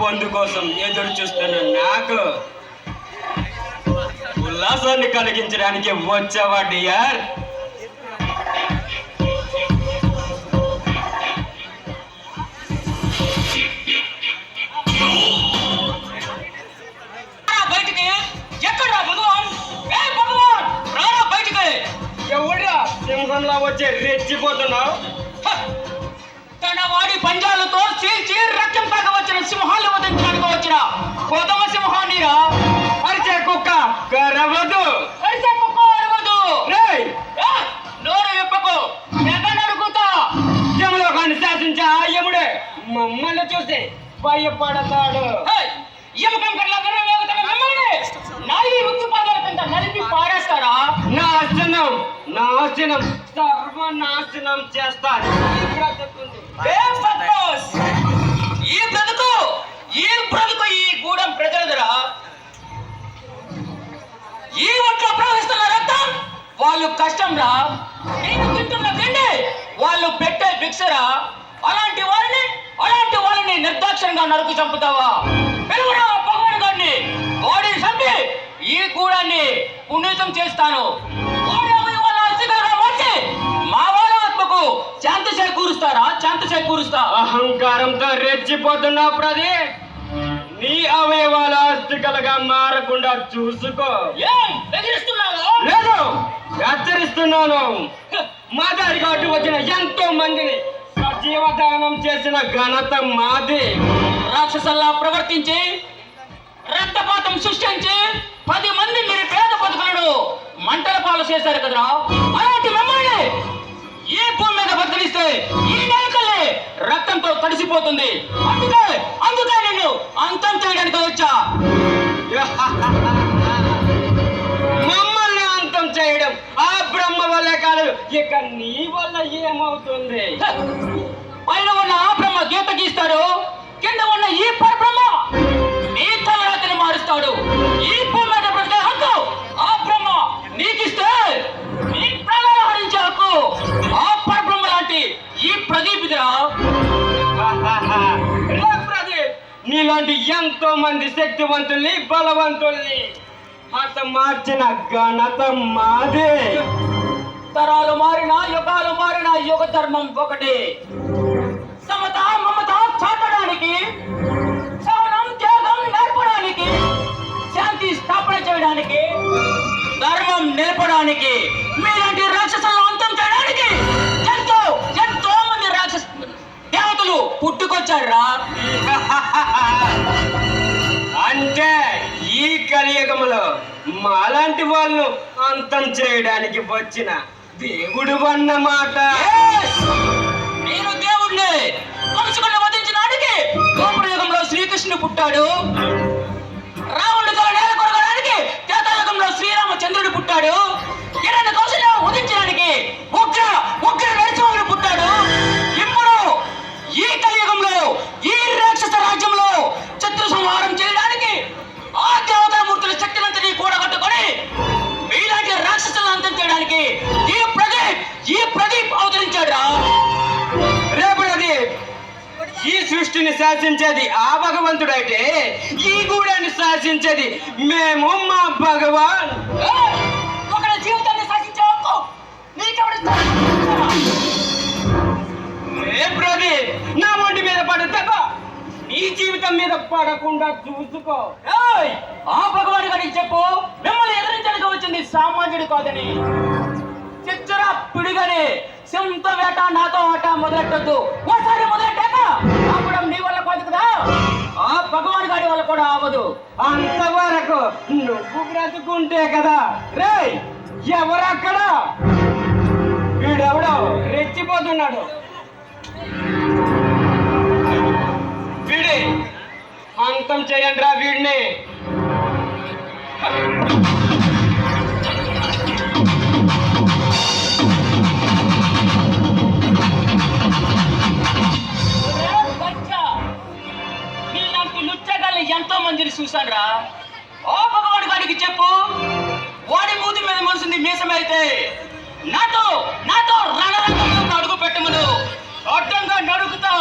పొందు కోసం ఎదురు చూస్తున్న నాకు ఉల్లాసాన్ని కలిగించడానికి వచ్చావా డియర్? సింహంలో వచ్చి రెచ్చిపోతున్నావు! తన వాడి పంజాలతో భయపడతాడు. ఎముకం కట్ల కర్ర వేగుతున్న మిమ్మల్ని నాలుగు ఉక్కు పదార్థంతా నలిపి పారేస్తారా? నాశనం నాశనం సర్వనాశనం చేస్తాను ఈ బ్రతుకుంది. ఏం పర్పస్? ఈ బ్రతుకు ఈ బ్రతుకు ఈ గూడెం ప్రజలదరా. ఈ ఒంట్లో ప్రవహిస్తున్న రక్తం వాళ్ళు కష్టం రా నేను తింటున్న తిండి వాళ్ళు పెట్టే భిక్షరా? అలాంటి వారిని అలాంటి వాళ్ళని నిర్దాక్షణంగా నరుకు చంపుతావా? పెరుగురా భగవాన్ గారిని. వాడిని చంపి ఈ గూడాన్ని పునీతం చేస్తాను. వాడి అవయవాల అస్థికలుగా మార్చి మా వాళ్ళ ఆత్మకు శాంతి చేకూరుస్తారా? శాంతి చేకూరుస్తా. అహంకారంతో రెచ్చిపోతున్నావు ప్రది. నీ అవయవాల ఆస్తికలుగా మారకుండా చూసుకో. లేదు హెచ్చరిస్తున్నాను. మా దారికి అడ్డు వచ్చిన ఎంతో మందిని జీవదానం చేసిన ఘనత మాది. రాక్షసల్లా ప్రవర్తించి రక్తపాతం సృష్టించి పది మంది మీరు పేద బతుకులను మంటల పాలు చేశారు కదరా? అలాంటి మిమ్మల్ని ఈ భూమి మీద బతికిస్తే ఈ నెలకల్లే రక్తంతో తడిసిపోతుంది. అందుకే అందుకే నేను అంతంత ఇక నీ వల్ల ఏమవుతుంది? పైన ఉన్న ఆ బ్రహ్మ గీత గీస్తాడు కింద ఉన్న ఈ పరబ్రహ్మ నీ తలరాతిని మారుస్తాడు. ఈ భూమి మీద బ్రతికే హక్కు. ఆ బ్రహ్మ నీకిస్తే నీ ప్రాణాలు హరించే హక్కు. ఆ పరబ్రహ్మ లాంటి ఈ ప్రదీపిదిరా. ప్రదీప్, నీలాంటి ఎంతో మంది శక్తివంతుల్ని బలవంతుల్ని. హత మార్చిన ఘనత మాదే. తరాలు మారిన యుగాలు మారిన యుగ ధర్మం ఒకటి. సమత మమత చాటడానికి సహనం త్యాగం నేర్పడానికి శాంతి స్థాపన చేయడానికి ధర్మం నేర్పడానికి మీలాంటి రాక్షసులను అంతం చేయడానికి ఎంతో ఎంతో మంది రాక్షస దేవతలు పుట్టుకొచ్చారా అంటే ఈ కలియుగంలో మాలాంటి వాళ్ళు అంతం చేయడానికి వచ్చిన దేవుడు అన్నమాట నేను దేవుణ్ణి కంసుకుని వధించడానికి గోపురయుగంలో శ్రీకృష్ణుడు పుట్టాడు. రావణుడితో నేల కొరగడానికి త్రేతాయుగంలో శ్రీరామచంద్రుడు పుట్టాడు. కిరణ్ కౌశల్యం వధించడానికి సృష్టిని శాసించేది ఆ భగవంతుడైతే ఈ గూడాన్ని శాసించేది మేము మా భగవాన్. జీవితాన్ని ప్రదీప్ నా ఒంటి మీద పడ దెబ్బ నీ జీవితం మీద పడకుండా చూసుకో! ఆ భగవాన్ గారికి చెప్పు మిమ్మల్ని ఎదిరించడానికి వచ్చింది సామాన్యుడు కాదని. చిచ్చర పిడిగని సింత వేట నాతో ఆట మొదలెట్టద్దు. ఒకసారి మొదలెట్టాక భగవాన్ గారి వల్ల కూడా అవ్వదు. అంతవరకు నువ్వు బ్రతుకుంటే కదా రే ఎవరక్కడ? వీడెవడో రెచ్చిపోతున్నాడు. వీడి అంతం చేయండి రా వీడిని. అయితే నాతో నాతో రణరంగంలో అడుగు పెట్టమను. అడ్డంగా నడుగుతా.